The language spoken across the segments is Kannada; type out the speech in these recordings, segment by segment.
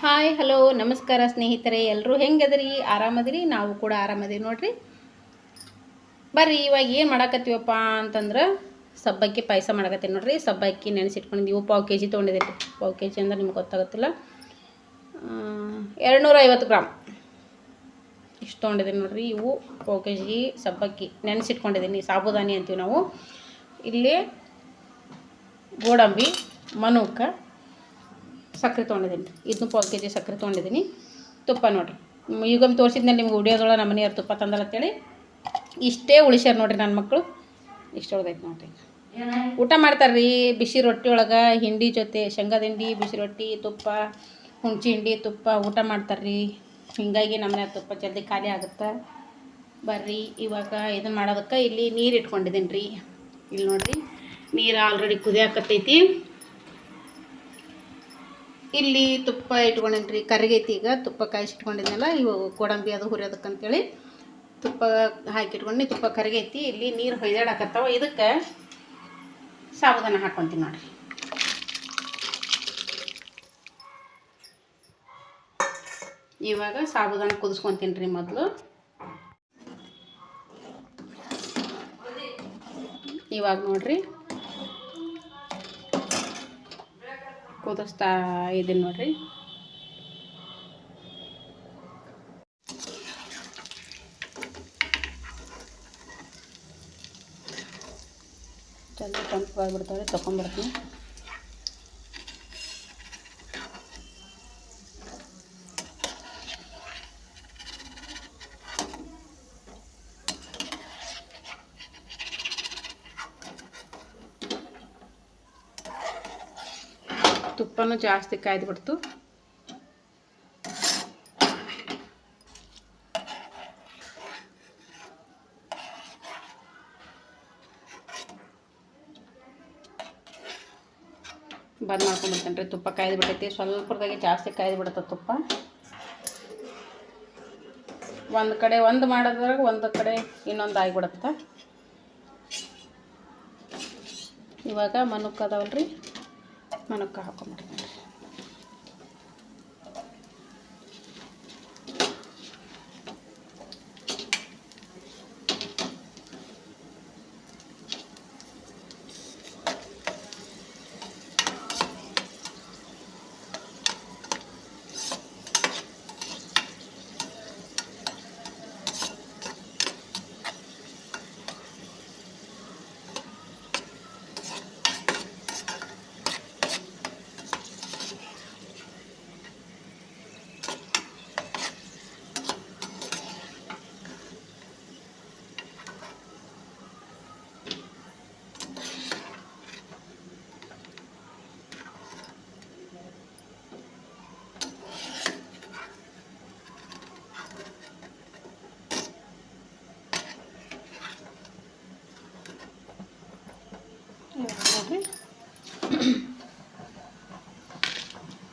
ಹಾಯ್ ಹಲೋ ನಮಸ್ಕಾರ ಸ್ನೇಹಿತರೆ ಎಲ್ಲರೂ ಹೆಂಗದ್ರಿ? ಆರಾಮದಿರಿ? ನಾವು ಕೂಡ ಆರಾಮದೀವಿ ನೋಡ್ರಿ. ಬರ್ರಿ, ಇವಾಗ ಏನು ಮಾಡಾಕತ್ತೀವಪ್ಪ ಅಂತಂದ್ರೆ ಸಬ್ಬಕ್ಕಿ ಪಾಯಸ ಮಾಡಕತ್ತೀನಿ ನೋಡ್ರಿ. ಸಬ್ಬಕ್ಕಿ ನೆನೆಸಿಟ್ಕೊಂಡಿದ್ದೀವಿ ಪಾವು ಕೆ ಜಿ ತೊಗೊಂಡಿದ್ದೀನಿ ಪಾವು ಕೆ ಜಿ ಅಂದ್ರೆ ನಿಮ್ಗೆ ಗೊತ್ತಾಗುತ್ತಿಲ್ಲ. ಎರಡುನೂರೈವತ್ತು ಗ್ರಾಮ್ ಇಷ್ಟು ತೊಗೊಂಡಿದ್ದೀನಿ ನೋಡ್ರಿ ಇವು. ಪಾವು ಕೆ ಜಿ ಸಬ್ಬಕ್ಕಿ ನೆನೆಸಿಟ್ಕೊಂಡಿದ್ದೀನಿ, ಸಾಬುದಾನಿ ಅಂತೀವಿ ನಾವು. ಇಲ್ಲಿ ಗೋಡಂಬಿ, ಮನುಕ ಸಕ್ಕರೆ ತೊಗೊಂಡಿದ್ದೀನಿ. ಇದನ್ನು ಪಾವು ಕೆ ಜಿ ಸಕ್ಕರೆ ತೊಗೊಂಡಿದ್ದೀನಿ. ತುಪ್ಪ ನೋಡಿರಿ. ಈಗೊಮ್ಮೆ ತೋರಿಸಿದ್ಮೇಲೆ ನಿಮ್ಗೆ ಉಡಿಯೋದೊಳಗೆ ನಮ್ಮ ಮನೆಯವ್ರು ತುಪ್ಪ ತಂದಲ್ಲ ಅಂತೇಳಿ. ಇಷ್ಟೇ ಉಳಿಸ್ಯಾರ ನೋಡಿರಿ ನನ್ನ ಮಕ್ಕಳು. ಇಷ್ಟು ಉಳ್ದೈತೆ ನೋಡಿರಿ ಊಟ ಮಾಡ್ತಾರೆ ರೀ. ಬಿಸಿ ರೊಟ್ಟಿ ಒಳಗೆ ಹಿಂಡಿ ಜೊತೆ, ಶೇಂಗಾದ ಹಿಂಡಿ, ಬಿಸಿ ರೊಟ್ಟಿ, ತುಪ್ಪ ಹುಣ್ಚಿ ಹಿಂಡಿ, ತುಪ್ಪ ಊಟ ಮಾಡ್ತಾರೆ ರೀ. ಹಿಂಗಾಗಿ ನಮ್ಮನೆ ತುಪ್ಪ ಜಲ್ದಿ ಖಾಲಿ ಆಗುತ್ತೆ? ಬರ್ರಿ. ಇವಾಗ ಇದನ್ನು ಮಾಡೋದಕ್ಕೆ ಇಲ್ಲಿ ನೀರು ಇಟ್ಕೊಂಡಿದ್ದೀನಿ ರೀ. ಇಲ್ಲಿ ನೋಡಿರಿ. ನೀರು ಆಲ್ರೆಡಿ ಕುದಿಯಾಕತ್ತೈತಿ. ಇಲ್ಲಿ ತುಪ್ಪ ಇಟ್ಕೊಂಡೇನಿ ರೀ ಕರಿಗೈತಿ ಈಗ, ತುಪ್ಪ ಕಾಯಿಸಿಟ್ಕೊಂಡಿದ್ನಲ್ಲ ಇವಾಗ ಗೋಡಂಬಿ ಅದು ಹುರಿಯೋದಕ್ಕಂತೇಳಿ ತುಪ್ಪ ಹಾಕಿಟ್ಕೊಂಡು, ತುಪ್ಪ ಕರಿಗೈತಿ ಇಲ್ಲಿ ನೀರು ಹೊಯ್ದಾಡಕತ್ತಾವ. ಇದಕ್ಕೆ ಸಾಬುದಾನ ಹಾಕ್ಕೊಂತೀನಿ ನೋಡ್ರಿ. ಇವಾಗ ಸಾಬುದಾನ ಕುದಿಸ್ಕೊತೀನಿ ರೀ ಮೊದಲು. ಇವಾಗ ನೋಡ್ರಿ. ಕುದಿಸ್ತಾ ಇದ್ದೀನಿ ನೋಡ್ರಿ. ಜಲ್ದಿ ತಂಪಾಗ್ಬಿಡ್ತಾವೆ ತೊಗೊಂಡ್ಬಿಡ್ತೀನಿ ತುಪ್ಪನೂ ಜಾಸ್ತಿ ಕಾಯ್ದುಬಿಡ್ತು. ಬಂದ್ ಮಾಡ್ಕೊಂಡ್ಬಿಡ್ತೇನೆ ರೀ. ತುಪ್ಪ ಕಾಯ್ದು ಬಿಟ್ಟೈತಿ ಸ್ವಲ್ಪದಾಗೆ ಜಾಸ್ತಿ ಕಾಯ್ದು ಬಿಡುತ್ತೆ ತುಪ್ಪ. ಒಂದು ಕಡೆ ಒಂದು ಮಾಡೋದ್ರಾಗ ಒಂದು ಕಡೆ ಇನ್ನೊಂದು ಆಗಿಬಿಡುತ್ತೆ. ಇವಾಗ ಮನುಕ್ ಅದಾವಲ್ಲ ರೀ ಹಾಕೊಂಬಿಡ್ತೀನಿ ಹಾಕೊಂಡ್ಬಿಡ್ತೀನಿ ರೀ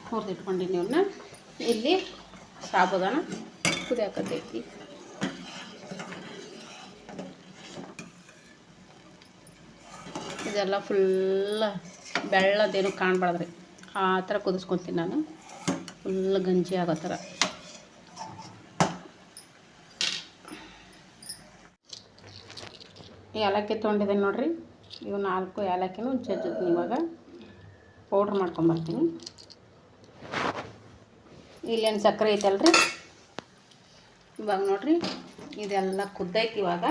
ಹುರಿದಿಟ್ಕೊಂಡಿನಿ ಇವನ್ನ ಇಲ್ಲಿ ಸಾಬುದಾನ ಕುದಿಯಾಕತೈತಿ ಇದೆಲ್ಲ ಫುಲ್ ಬೆಳ್ಳದೇನು ಕಾಣಬಾರ್ದ್ರಿ. ಆ ಥರ ಕುದಿಸ್ಕೊತೀನಿ ನಾನು. ಫುಲ್ ಗಂಜಿ ಆಗೋ ಥರ. ಏಲಕ್ಕಿ ತೊಗೊಂಡಿದ್ದೀನಿ ನೋಡ್ರಿ. ಇವು ನಾಲ್ಕು ಏಲಕ್ಕಿನೂ ಜಜ್ಜುತ್ತೀನಿ ಇವಾಗ ಪೌಡ್ರ್ ಮಾಡ್ಕೊಂಬರ್ತೀನಿ ಇಲ್ಲೇನು ಸಕ್ಕರೆ ಐತಲ್ರಿ? ಇವಾಗ ನೋಡ್ರಿ, ಇದೆಲ್ಲ ಕುದ್ದೈತಿ ಇವಾಗ.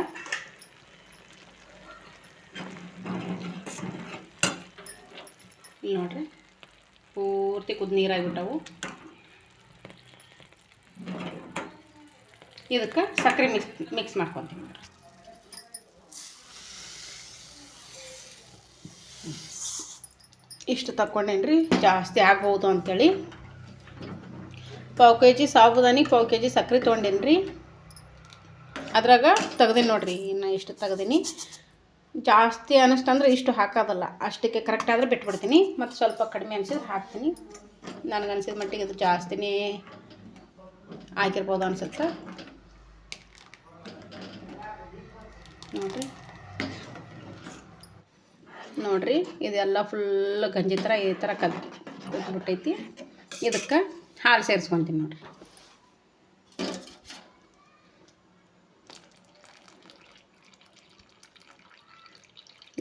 ಇಲ್ಲಿ ನೋಡಿರಿ, ಪೂರ್ತಿ ಕುದ್ದು ನೀರಾಗಿಬಿಟ್ಟವು. ಇದಕ್ಕೆ ಸಕ್ಕರೆ ಮಿಕ್ಸ್ ಮಿಕ್ಸ್ ಮಾಡ್ಕೊತೀನಿ ನೋಡ್ರಿ. ಇಷ್ಟು ತಗೊಂಡೇನಿ ರೀ ಜಾಸ್ತಿ ಆಗ್ಬೋದು ಅಂಥೇಳಿ ಪಾವು ಕೆ ಜಿ ಸಾಬುದಾನಿ, ಪಾವು ಕೆ ಜಿ ಸಕ್ಕರೆ ತೊಗೊಂಡೇನಿ ರೀ ಅದ್ರಾಗ ತೆಗ್ದೀನಿ ನೋಡಿರಿ, ಇನ್ನು ಇಷ್ಟು ತೆಗ್ದೀನಿ. ಜಾಸ್ತಿ ಅನ್ನಿಸ್ತಂದ್ರೆ ಇಷ್ಟು ಹಾಕೋದಲ್ಲ, ಅಷ್ಟಕ್ಕೆ ಕರೆಕ್ಟ್ ಆದರೆ ಬಿಟ್ಬಿಡ್ತೀನಿ. ಮತ್ತು ಸ್ವಲ್ಪ ಕಡಿಮೆ ಅನಿಸಿದ್ರೆ ಹಾಕ್ತೀನಿ. ನನಗೆ ಅನ್ಸಿದ ಮಟ್ಟಿಗೆ ಇದು ಜಾಸ್ತಿನೇ ಆಗಿರ್ಬೋದು ಅನ್ಸುತ್ತೆ? ನೋಡಿರಿ. ನೋಡ್ರಿ, ಇದೆಲ್ಲ ಫುಲ್ ಗಂಜಿ ಥರ ಈ ಥರ ಕದ್ ಬಿಟ್ಟೈತಿ ಇದಕ್ಕೆ ಹಾಲು ಸೇರಿಸ್ಕೊತೀನಿ ನೋಡಿರಿ.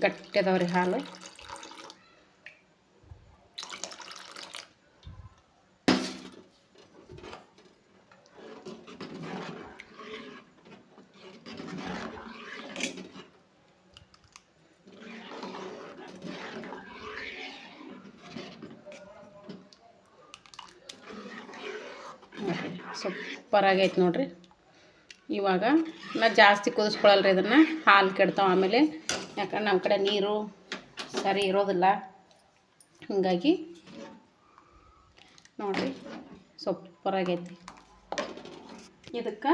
ಗಟ್ಟಿ ಹಾಲು. ನೋಡ್ರಿ ನೋಡಿರಿ. ಇವಾಗ ನಾ ಜಾಸ್ತಿ ಕುದಿಸ್ಕೊಳಲ್ರಿ ಇದನ್ನು. ಹಾಲು ಕೆಡ್ತಾವೆ ಆಮೇಲೆ. ಯಾಕಂದ್ರೆ ನಮ್ಮ ಕಡೆ ನೀರು ಸರಿ ಇರೋದಿಲ್ಲ. ಹೀಗಾಗಿ ನೋಡಿರಿ ಸೂಪರ್ ಆಗೈತಿ. ಇದಕ್ಕೆ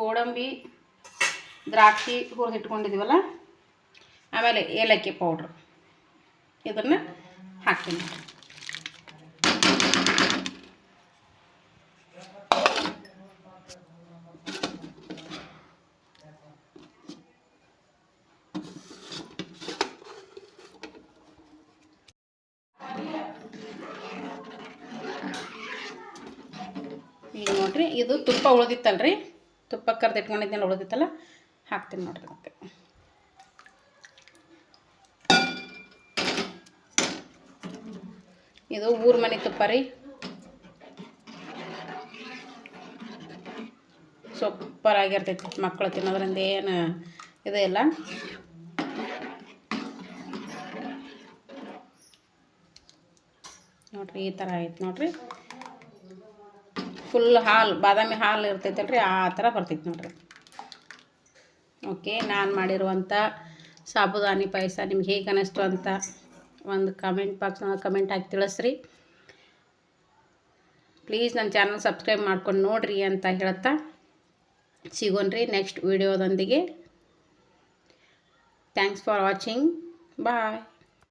ಗೋಡಂಬಿ, ದ್ರಾಕ್ಷಿ ಹುರಿದು ಇಟ್ಕೊಂಡಿದ್ದೀವಲ್ಲ ಆಮೇಲೆ ಏಲಕ್ಕಿ ಪೌಡ್ರ್ ಇದನ್ನು ಹಾಕ್ತೀನಿ. ಈಗ ನೋಡಿರಿ, ಇದು ತುಪ್ಪ ಉಳ್ದಿತ್ತಲ್ರಿ? ತುಪ್ಪ ಕರ್ದು ಇಟ್ಕೊಂಡಿದ್ದೆಲ್ಲ ಉಳಿದಿತ್ತಲ್ಲ? ಹಾಕ್ತೀನಿ ನೋಡ್ರಿ ಅದಕ್ಕೆ ಇದು ಊರ್ ಮನೆ ತುಪ್ಪ ರೀ. ಸೂಪರ್ ಆಗಿರ್ತೈತಿ. ಮಕ್ಕಳು ತಿನ್ನೋದ್ರಿಂದ ಏನು ಇದು ಇಲ್ಲ. ನೋಡ್ರಿ, ಈ ಥರ ಆಯ್ತು ನೋಡ್ರಿ. ಫುಲ್ ಹಾಲು, ಬಾದಾಮಿ ಹಾಲು ಇರ್ತೈತಲ್ರಿ, ಆ ಥರ ಬರ್ತೈತೆ ನೋಡ್ರಿ. ಓಕೆ ನಾನು ಮಾಡಿರುವಂಥ ಸಾಬುದಾನಿ ಪಾಯಸ ನಿಮ್ಗೆ ಹೇಗೆ ಅನ್ನಿಸ್ತು ಅಂತ ಒಂದು ಕಮೆಂಟ್ ಬಾಕ್ಸ್ ಕಮೆಂಟ್ ಹಾಕಿ ತಿಳಿಸ್ರಿ. ಪ್ಲೀಸ್ ನನ್ನ ಚಾನಲ್ ಸಬ್ಸ್ಕ್ರೈಬ್ ಮಾಡ್ಕೊಂಡು ನೋಡ್ರಿ ಅಂತ ಹೇಳ್ತಾ ಸಿಗೋಣ್ರಿ ನೆಕ್ಸ್ಟ್ ವಿಡಿಯೋದೊಂದಿಗೆ ಥ್ಯಾಂಕ್ಸ್ ಫಾರ್ ವಾಚಿಂಗ್ ಬಾಯ್